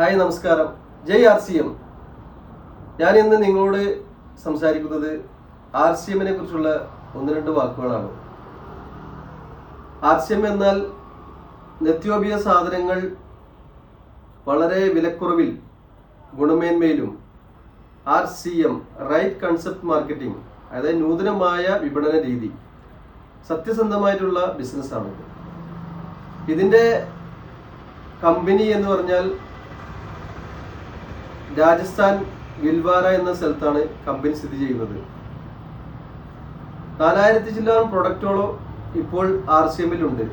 Hi നമസ്കാരം. Jai R C M. ഞാൻ ഇന്ന് നിങ്ങളോട് സംസാരിക്കുന്നത് ആർ സി എമ്മിനെ കുറിച്ചുള്ള ഒന്ന് രണ്ട് വാക്കുകളാണ്. ആർ സി എം എന്നാൽ നിത്യോപിയ സാധനങ്ങൾ വളരെ വിലക്കുറവിൽ ഗുണമേന്മയിലും R C M right concept marketing അതായത് നൂതനമായ വിപണന രീതി സത്യസന്ധമായിട്ടുള്ള ബിസിനസ്സാണ് ഇതിന്റെ കമ്പനി എന്ന് പറഞ്ഞാൽ രാജസ്ഥാൻ ഗിൽവാര എന്ന സ്ഥലത്താണ് കമ്പനി സ്ഥിതി ചെയ്യുന്നത്. നാലായിരത്തി ചില്ലാനം പ്രൊഡക്റ്റുകളോ ഇപ്പോൾ ആർ സി എമ്മിലുണ്ട്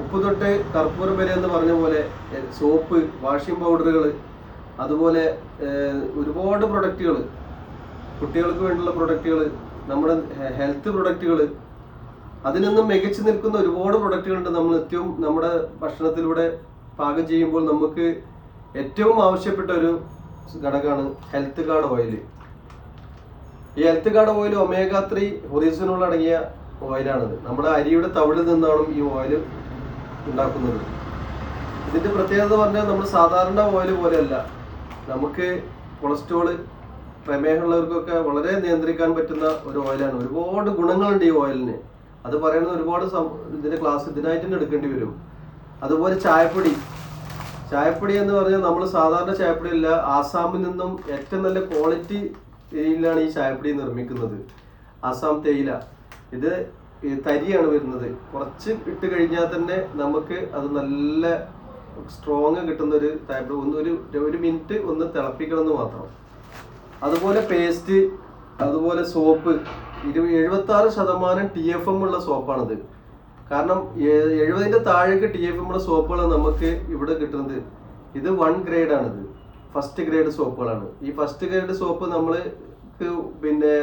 ഉപ്പ് തൊട്ട് കർപ്പൂരം വരെ എന്ന് പറഞ്ഞ പോലെ സോപ്പ് വാഷിംഗ് പൗഡറുകൾ അതുപോലെ ഒരുപാട് പ്രൊഡക്റ്റുകൾ കുട്ടികൾക്ക് വേണ്ടിയുള്ള പ്രൊഡക്റ്റുകൾ നമ്മുടെ ഹെൽത്ത് പ്രൊഡക്റ്റുകൾ അതിൽ നിന്നും മികച്ചു നിൽക്കുന്ന ഒരുപാട് പ്രൊഡക്റ്റുകളുണ്ട് നമ്മൾ നിത്യവും നമ്മുടെ ഭക്ഷണത്തിലൂടെ പാകം ചെയ്യുമ്പോൾ നമുക്ക് ഏറ്റവും ആവശ്യപ്പെട്ട ഒരു ഘടകമാണ് ഹെൽത്ത് കാർഡ് ഓയിൽ ഈ health card oil omega three ഹൊറീസിനോൾ അടങ്ങിയ ഓയിലാണിത് നമ്മുടെ അരിയുടെ തവിടിൽ നിന്നാണ് ഈ ഓയിൽ ഉണ്ടാക്കുന്നത്. ഇതിന്റെ പ്രത്യേകത പറഞ്ഞാൽ നമ്മൾ സാധാരണ ഓയിൽ പോലെയല്ല. നമുക്ക് കൊളസ്ട്രോൾ പ്രമേഹമുള്ളവർക്കൊക്കെ വളരെ നിയന്ത്രിക്കാൻ പറ്റുന്ന ഒരു ഓയിലാണ് ഒരുപാട് ഗുണങ്ങളുണ്ട് ഈ ഓയിലിന് അത് പറയുന്നത് ഒരുപാട് ഇതിന്റെ ക്ലാസ് ഇതിനായിട്ട് തന്നെ എടുക്കേണ്ടി വരും. അതുപോലെ ചായപ്പൊടി. ചായപ്പൊടി എന്ന് പറഞ്ഞാൽ നമ്മൾ സാധാരണ ചായപ്പൊടി അല്ല ആസാമിൽ നിന്നും ഏറ്റവും നല്ല ക്വാളിറ്റി തേയിലാണ് ഈ ചായപ്പൊടി നിർമ്മിക്കുന്നത്. ആസാം തേയില. ഇത് തരിയാണ് വരുന്നത്. കുറച്ച് ഇട്ട് കഴിഞ്ഞാൽ തന്നെ നമുക്ക് അത് നല്ല സ്ട്രോങ് കിട്ടുന്ന ഒരു ചായപ്പൊടി. ഒന്ന് ഒരു ഒരു മിനിറ്റ് ഒന്ന് തിളപ്പിക്കണം എന്ന് മാത്രം. അതുപോലെ പേസ്റ്റ് അതുപോലെ സോപ്പ് ഇരു എഴുപത്തി ശതമാനം ടി എഫ് എം ഉള്ള സോപ്പാണിത് കാരണം എഴുപതിന്റെ താഴേക്ക് ടി എഫ് എമ്മുടെ സോപ്പുകളാണ് നമുക്ക് ഇവിടെ കിട്ടുന്നത്. ഇത് വൺ ഗ്രേഡ് ആണിത്. ഫസ്റ്റ് ഗ്രേഡ് സോപ്പുകളാണ്. ഈ ഫസ്റ്റ് ഗ്രേഡ് സോപ്പ് നമ്മൾക്ക് പിന്നെ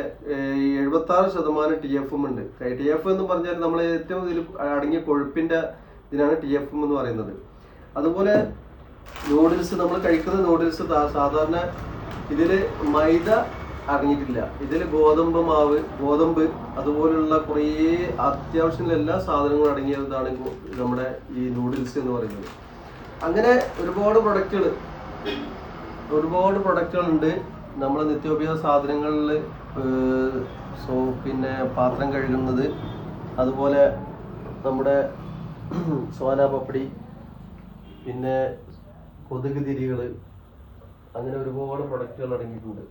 എഴുപത്തി ആറ് ശതമാനം ടി എഫ് ഉണ്ട്. ടി എഫ് എന്ന് പറഞ്ഞാൽ നമ്മൾ ഏറ്റവും ഇതിൽ അടങ്ങിയ കൊഴുപ്പിന്റെ ഇതിനാണ് ടി എഫ് എന്ന് പറയുന്നത്. അതുപോലെ നൂഡിൽസ് നമ്മൾ കഴിക്കുന്ന നൂഡിൽസ് സാധാരണ ഇതിൽ മൈദ അടങ്ങിയിട്ടില്ല ഇതിൽ ഗോതമ്പ് മാവ് ഗോതമ്പ് അതുപോലുള്ള കുറേ അത്യാവശ്യം എല്ലാ സാധനങ്ങളും അടങ്ങിയതാണ് നമ്മുടെ ഈ നൂഡിൽസ് എന്ന് പറയുന്നത്. അങ്ങനെ ഒരുപാട് പ്രൊഡക്റ്റുകൾ ഒരുപാട് പ്രൊഡക്റ്റുകളുണ്ട്. നമ്മളെ നിത്യോപയോഗ സാധനങ്ങളിൽ സോ പിന്നെ പാത്രം കഴുകുന്നത് അതുപോലെ നമ്മുടെ സോന പപ്പടി പിന്നെ കൊതുക് തിരികൾ അങ്ങനെ ഒരുപാട് പ്രൊഡക്റ്റുകൾ അടങ്ങിയിട്ടുണ്ട്.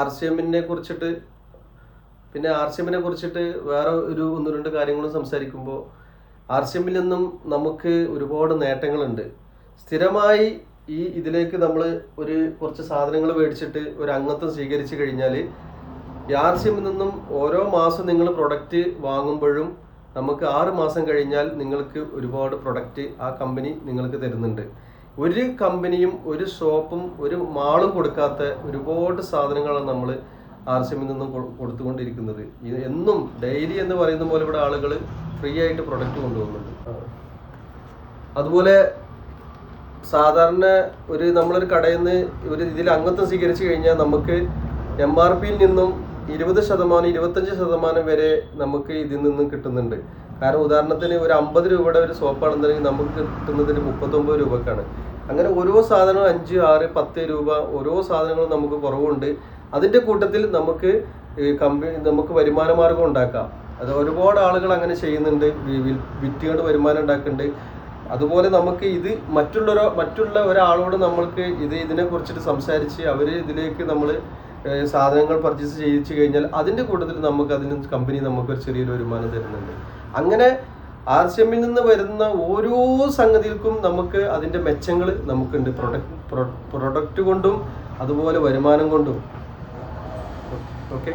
ആർ സി എമ്മിനെ കുറിച്ചിട്ട് പിന്നെ ആർ സി എമ്മിനെ കുറിച്ചിട്ട് വേറെ ഒരു ഒന്ന് രണ്ട് കാര്യങ്ങളും സംസാരിക്കുമ്പോൾ ആർ സി എമ്മിൽ നിന്നും നമുക്ക് ഒരുപാട് നേട്ടങ്ങളുണ്ട്. സ്ഥിരമായി ഈ ഇതിലേക്ക് നമ്മൾ ഒരു കുറച്ച് സാധനങ്ങൾ മേടിച്ചിട്ട് ഒരു അംഗത്വം സ്വീകരിച്ചു കഴിഞ്ഞാൽ ആർ സി എമ്മിൽ നിന്നും ഓരോ മാസം നിങ്ങൾ പ്രൊഡക്റ്റ് വാങ്ങുമ്പോഴും നമുക്ക് ആറ് മാസം കഴിഞ്ഞാൽ നിങ്ങൾക്ക് ഒരുപാട് പ്രൊഡക്റ്റ് ആ കമ്പനി നിങ്ങൾക്ക് തരുന്നുണ്ട്. ഒരു കമ്പനിയും ഒരു ഷോപ്പും ഒരു മാളും കൊടുക്കാത്ത ഒരുപാട് സാധനങ്ങളാണ് നമ്മൾ ആർ സി എമ്മിൽ നിന്നും കൊടുത്തുകൊണ്ടിരിക്കുന്നത്. എന്നും ഡെയിലി എന്ന് പറയുന്ന പോലെ ഇവിടെ ആളുകൾ ഫ്രീ ആയിട്ട് പ്രൊഡക്റ്റ് കൊണ്ടുപോകുന്നുണ്ട്. അതുപോലെ സാധാരണ ഒരു നമ്മളൊരു കടയിൽ നിന്ന് ഒരു ഇതിൽ അംഗത്വം സ്വീകരിച്ചു കഴിഞ്ഞാൽ നമുക്ക് എം ആർ പിയിൽ നിന്നും ഇരുപത് ശതമാനം ഇരുപത്തഞ്ച് ശതമാനം വരെ നമുക്ക് ഇതിൽ നിന്നും കിട്ടുന്നുണ്ട്. കാരണം ഉദാഹരണത്തിന് ഒരു അമ്പത് രൂപയുടെ ഒരു സോപ്പാണെന്നുണ്ടെങ്കിൽ നമുക്ക് കിട്ടുന്നതിന് മുപ്പത്തൊമ്പത് രൂപക്കാണ്. അങ്ങനെ ഓരോ സാധനവും അഞ്ച് ആറ് പത്ത് രൂപ ഓരോ സാധനങ്ങളും നമുക്ക് കുറവുണ്ട്. അതിന്റെ കൂട്ടത്തിൽ നമുക്ക് കമ്പനി നമുക്ക് വരുമാന മാർഗം ഉണ്ടാക്കാം. അത് ഒരുപാട് ആളുകൾ അങ്ങനെ ചെയ്യുന്നുണ്ട്. വിറ്റുകൊണ്ട് വരുമാനം ഉണ്ടാക്കുന്നുണ്ട്. അതുപോലെ നമുക്ക് ഇത് മറ്റുള്ള മറ്റുള്ള ഒരാളോട് നമ്മൾക്ക് ഇത് ഇതിനെ കുറിച്ചിട്ട് സംസാരിച്ച് അവർ ഇതിലേക്ക് നമ്മൾ സാധനങ്ങൾ പർച്ചേസ് ചെയ്യിച്ചു കഴിഞ്ഞാൽ അതിന്റെ കൂട്ടത്തിൽ നമുക്ക് അതിന് കമ്പനി നമുക്ക് ഒരു ചെറിയൊരു വരുമാനം തരുന്നുണ്ട്. അങ്ങനെ ആർ സി എമ്മിൽ നിന്ന് വരുന്ന ഓരോ സംഗതികൾക്കും നമുക്ക് അതിന്റെ മെച്ചങ്ങൾ നമുക്കുണ്ട്. പ്രൊഡക്റ്റ് പ്രൊഡക്റ്റ് കൊണ്ടും അതുപോലെ വരുമാനം കൊണ്ടും. ഓക്കെ